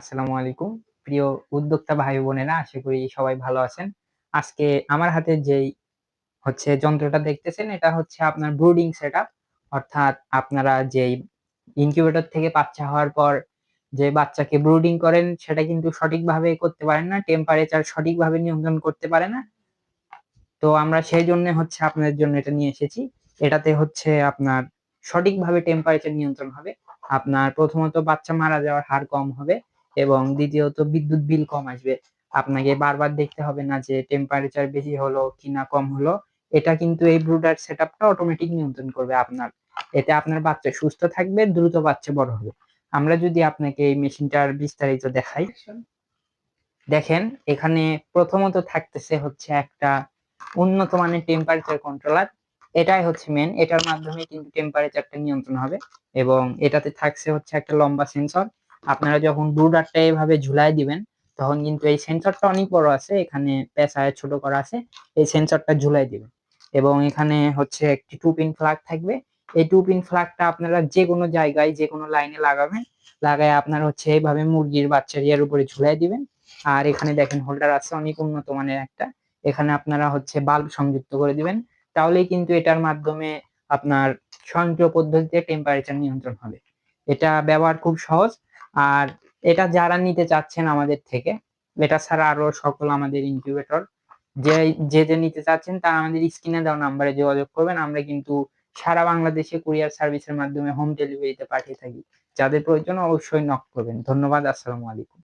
আসসালামু আলাইকুম। প্রিয় উদ্যোক্তা ভাই বোনেরা, আশা করি সবাই ভালো আছেন। আজকে আমার হাতে যেই হচ্ছে যন্ত্রটা দেখতেছেন, এটা হচ্ছে আপনার ব্রুডিং সেটআপ। অর্থাৎ আপনারা যেই ইনকিউবেটর থেকে বাচ্চা হওয়ার পর যে বাচ্চাকে ব্রুডিং করেন, সেটা কিন্তু সঠিকভাবে করতে পারেন না টেম্পারেচার সঠিকভাবে নিয়ন্ত্রণ করতে পারে না। তো আমরা সেই জন্য হচ্ছে আপনাদের জন্য এটা নিয়ে এসেছি। এটাতে হচ্ছে আপনার সঠিকভাবে টেম্পারেচার নিয়ন্ত্রণ হবে। আপনার প্রথমত বাচ্চা মারা যাওয়ার হার কম হবে। এবং দ্বিতীয়ত বিদ্যুৎ বিল কম আসবে। আপনাকে বারবার দেখতে হবে না যে টেম্পারেচার বেশি হলো কি না কম হলো। এটা কিন্তু এই ব্রুডার সেটআপটা অটোমেটিক নিয়ন্ত্রণ করবে আপনার। এতে আপনার বাচ্চা সুস্থ থাকবে দ্রুত বাচ্চা বড় হবে। আমরা যদি আপনাকে এই মেশিনটার বিস্তারিত দেখাই। দেখেন এখানে প্রথমত থাকতেছে হচ্ছে একটা উন্নত মানের টেম্পারেচার কন্ট্রোলার এটাই হচ্ছে মেন এটার মাধ্যমে কিন্তু টেম্পারেচারটা নিয়ন্ত্রণ হবে এবং এটাতে থাকছে হচ্ছে একটা লম্বা সেন্সর আপনারা যখন ব্রুডারটা এভাবে ঝুলাই দিবেন, তখন কিন্তু এই সেন্সরটা অনেক বড় আছে, এখানে পেঁচায় ছোট করা আছে, এই সেন্সরটা ঝুলাই দিবেন। এবং এখানে হচ্ছে একটি টু পিন ফ্ল্যাগ থাকবে, এই টু পিন ফ্ল্যাগটা আপনারা যে কোনো জায়গায়, যে কোনো লাইনে লাগাবেন, লাগায় আপনার হচ্ছে এইভাবে মুরগির বাচ্চার ইয়ার উপরে ঝুলাই দিবেন। আর এখানে দেখেন হোল্ডার আছে, অনেক উন্নত মানের একটা। এখানে আপনারা হচ্ছে বাল্ব সংযুক্ত করে দিবেন, তাহলেই কিন্তু এটার মাধ্যমে আপনার স্বয়ংক্রিয় পদ্ধতিতে টেম্পারেচার নিয়ন্ত্রণ হবে। এটা ব্যবহার খুব সহজ আর এটা যারা নিতে চাচ্ছেন আমাদের থেকে, এটা ছাড়া আরও সকল আমাদের ইনকিউবেটর যে যে যে নিতে চাচ্ছেন তারা আমাদের স্ক্রিনে দেওয়া নাম্বারে যোগাযোগ করবেন। আমরা কিন্তু সারা বাংলাদেশে কুরিয়ার সার্ভিসের মাধ্যমে হোম ডেলিভারিতে পাঠিয়ে থাকি। যাদের প্রয়োজন অবশ্যই নক করবেন। ধন্যবাদ, আসসালামু আলাইকুম।